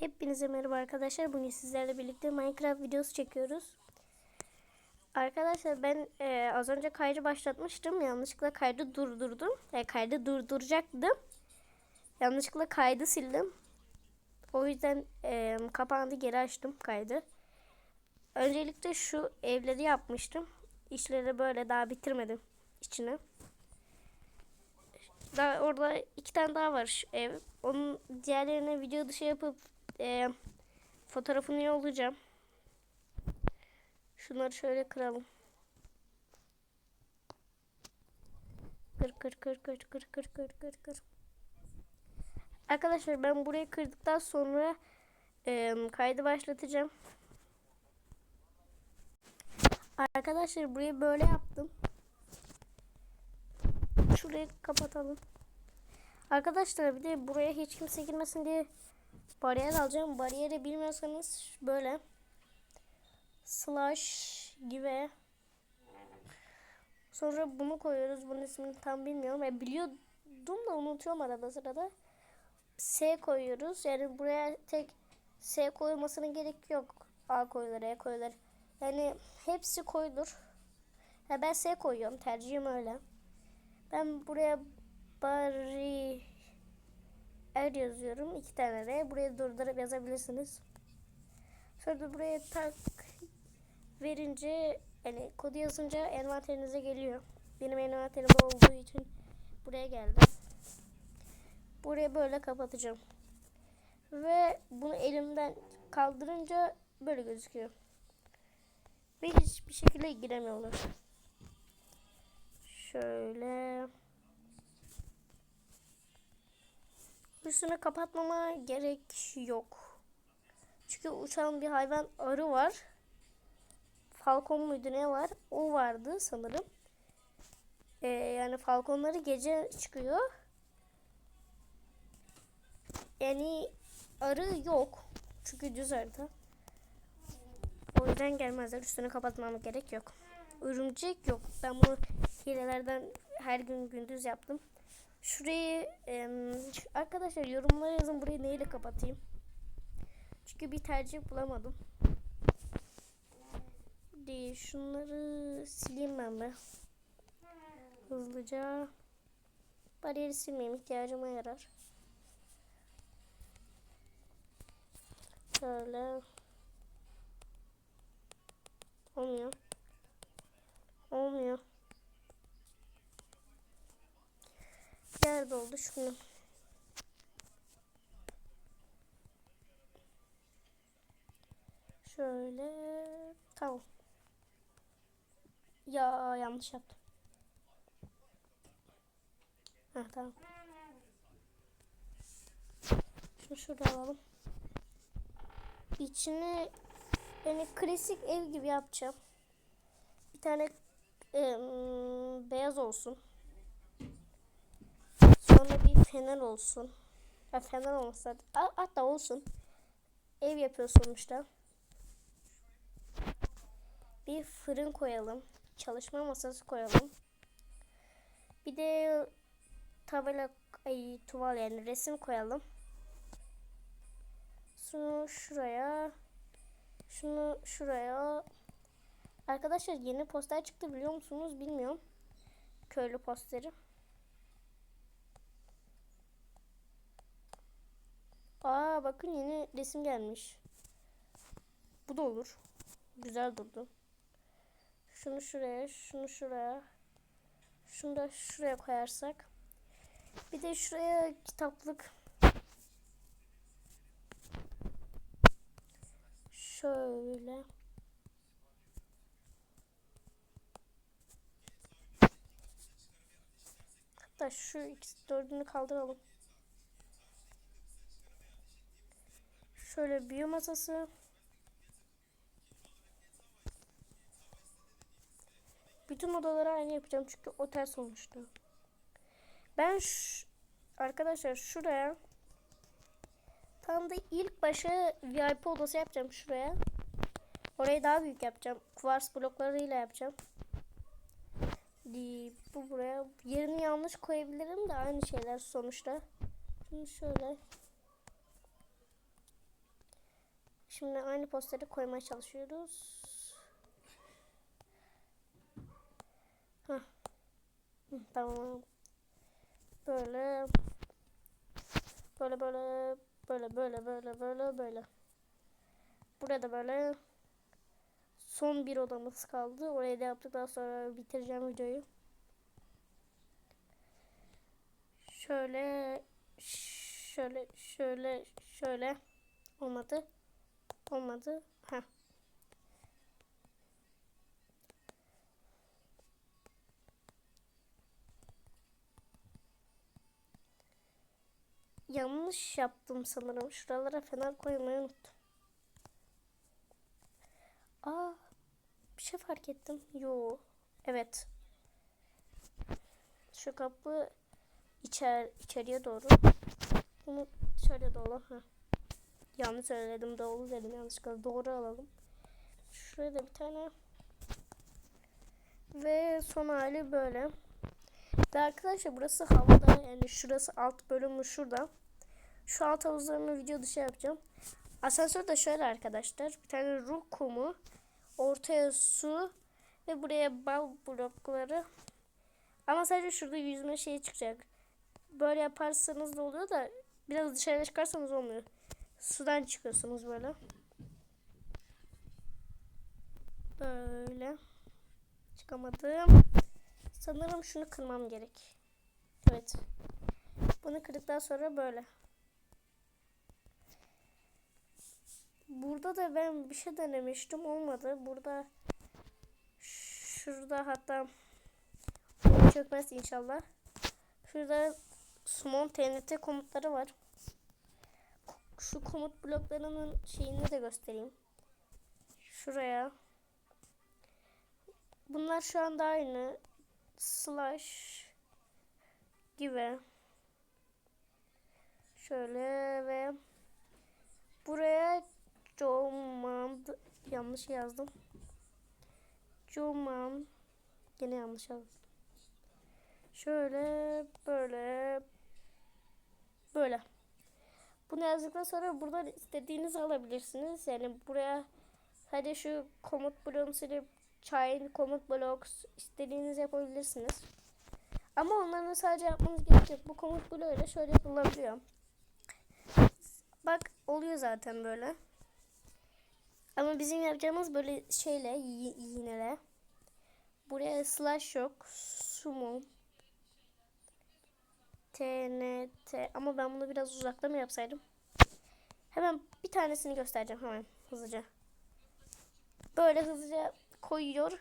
Hepinize merhaba arkadaşlar. Bugün sizlerle birlikte Minecraft videosu çekiyoruz. Arkadaşlar ben e, az önce kaydı başlatmıştım. Yanlışlıkla kaydı durdurdum. E, kaydı durduracaktım. Yanlışlıkla kaydı sildim. O yüzden e, kapandı geri açtım kaydı. Öncelikle şu evleri yapmıştım. İşleri böyle daha bitirmedim içine. Daha orada iki tane daha var şu ev. Onun diğerlerine video dışı yapıp e, fotoğrafını yollayacağım. Şunları şöyle kıralım. Kır kır kır kır kır kır kır kır kır. Arkadaşlar ben burayı kırdıktan sonra e, kaydı başlatacağım. Arkadaşlar burayı böyle yaptım. Şurayı kapatalım. Arkadaşlar bir de buraya hiç kimse girmesin diye bariyer alacağım. Bariyeri bilmiyorsanız böyle slash gibi sonra bunu koyuyoruz. Bunun ismini tam bilmiyorum. Yani biliyordum da unutuyorum arada sırada. S koyuyoruz. Yani buraya tek S koymasına gerek yok. A koyulur, E koyulur. Yani hepsi koyulur. Ya ben S koyuyorum. Tercihim öyle. Ben buraya bari er yazıyorum. iki tane de. Buraya durdurup yazabilirsiniz. Sonra da buraya tak verince yani kodu yazınca envanterinize geliyor. Benim envanterim olduğu için buraya geldi. Buraya böyle kapatacağım. Ve bunu elimden kaldırınca böyle gözüküyor. Ve hiçbir şekilde giremiyorlar. Şöyle. Üstünü kapatmama gerek yok. Çünkü uçan bir hayvan arı var. Falcon muydu ne var? O vardı sanırım. Ee, yani falconları gece çıkıyor. Yani arı yok. Çünkü düz harita. O yüzden gelmezler. Üstünü kapatmama gerek yok. Örümcek yok. Ben bunu hilelerden her gün gündüz yaptım. Şurayı e, arkadaşlar yorumlara yazın burayı neyle kapatayım. Çünkü bir tercih bulamadım. Değil, şunları sileyim ben be. Hızlıca. Bariyeri silmeyeyim ihtiyacıma yarar. Şöyle. Olmuyor. Olmuyor. Yer doldu şunu. Şöyle. Tamam. Ya yanlış yaptım. Ha tamam. Şunu şurada alalım. İçini yani klasik ev gibi yapacağım. Bir tane e, beyaz olsun. Sonra bir fener olsun. Ya fener olmasa hatta olsun. Ev yapıyor sonuçta. Bir fırın koyalım. Çalışma masası koyalım. Bir de tabela ay tuval yani resim koyalım. Şunu şuraya. Şunu şuraya. Arkadaşlar yeni poster çıktı biliyor musunuz bilmiyorum. Köylü posteri. Aa bakın yeni resim gelmiş. Bu da olur. Güzel durdu. Şunu şuraya, şunu şuraya. Şunu da şuraya koyarsak. Bir de şuraya kitaplık. Şöyle. Hatta şu ikisi dördünü kaldıralım. Şöyle büyü masası. Bütün odaları aynı yapacağım çünkü otel sonuçta. Ben arkadaşlar şuraya tam da ilk başa VIP odası yapacağım şuraya. Orayı daha büyük yapacağım. Kuvars bloklarıyla yapacağım. Bu buraya yerini yanlış koyabilirim de aynı şeyler sonuçta. Şimdi şöyle Şimdi aynı posteri koymaya çalışıyoruz. Hı, Tamam. Böyle. Böyle böyle. Böyle böyle böyle böyle böyle. Burada böyle. Son bir odamız kaldı. Orayı da yaptıktan sonra bitireceğim videoyu. Şöyle şöyle şöyle şöyle olmadı. Olmadı. Ha. Yanlış yaptım sanırım. Şuralara fener koymayı unuttum. Aa, bir şey fark ettim. Yo. Evet. Şu kapı içer içeriye doğru. Bunu dışarıya doğru. Ha. Yanlış söyledim. Doğru dedim. Yanlışlıkla doğru alalım. Şuraya da bir tane. Ve son hali böyle. Ve arkadaşlar burası havada. Yani şurası alt bölümü şurada. Şu alt havuzlarını video dışı yapacağım. Asansör de şöyle arkadaşlar. Bir tane ruh kumu. Ortaya su. Ve buraya bal blokları. Ama sadece şurada yüzme şeyi çıkacak. Böyle yaparsanız da oluyor da biraz dışarıya çıkarsanız olmuyor. Sudan çıkıyorsunuz böyle. Böyle. Çıkamadım. Sanırım şunu kırmam gerek. Evet. Bunu kırdıktan sonra böyle. Burada da ben bir şey denemiştim. Olmadı. Burada şurada hatta çökmez inşallah. Şurada Summon TNT komutları var. Şu komut bloklarının şeyini de göstereyim. Şuraya. Bunlar şu anda aynı. Slash gibi. Şöyle ve buraya command yanlış yazdım. Command yine yanlış yazdım. Şöyle böyle böyle. Bunu yazdıktan sonra buradan istediğinizi alabilirsiniz. Yani buraya hadi şu komut bloğunu silip Chain, komut blocks istediğinizi yapabilirsiniz. Ama onların sadece yapmanız gerekiyor. Bu komut bloğuyla şöyle yapılabiliyor. Bak oluyor zaten böyle. Ama bizim yapacağımız böyle şeyle yinele. Buraya slash yok. Summon. TNT. Ama ben bunu biraz uzakta mı yapsaydım? Hemen bir tanesini göstereceğim hemen hızlıca. Böyle hızlıca koyuyor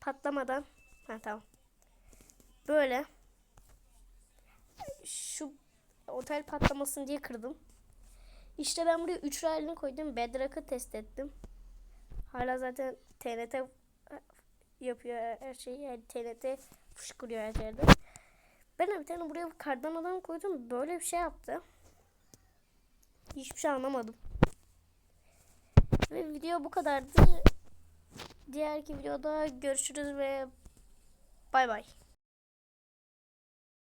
patlamadan. Ha tamam. Böyle. Şu otel patlamasın diye kırdım. İşte ben buraya 3 halini koydum. Bedrock'ı test ettim. Hala zaten TNT yapıyor her şeyi. Yani TNT fışkırıyor her yerde. De bir tane buraya kardan adam koydum. Böyle bir şey yaptı. Hiçbir şey anlamadım. Ve video bu kadardı. Diğerki videoda görüşürüz ve bay bay.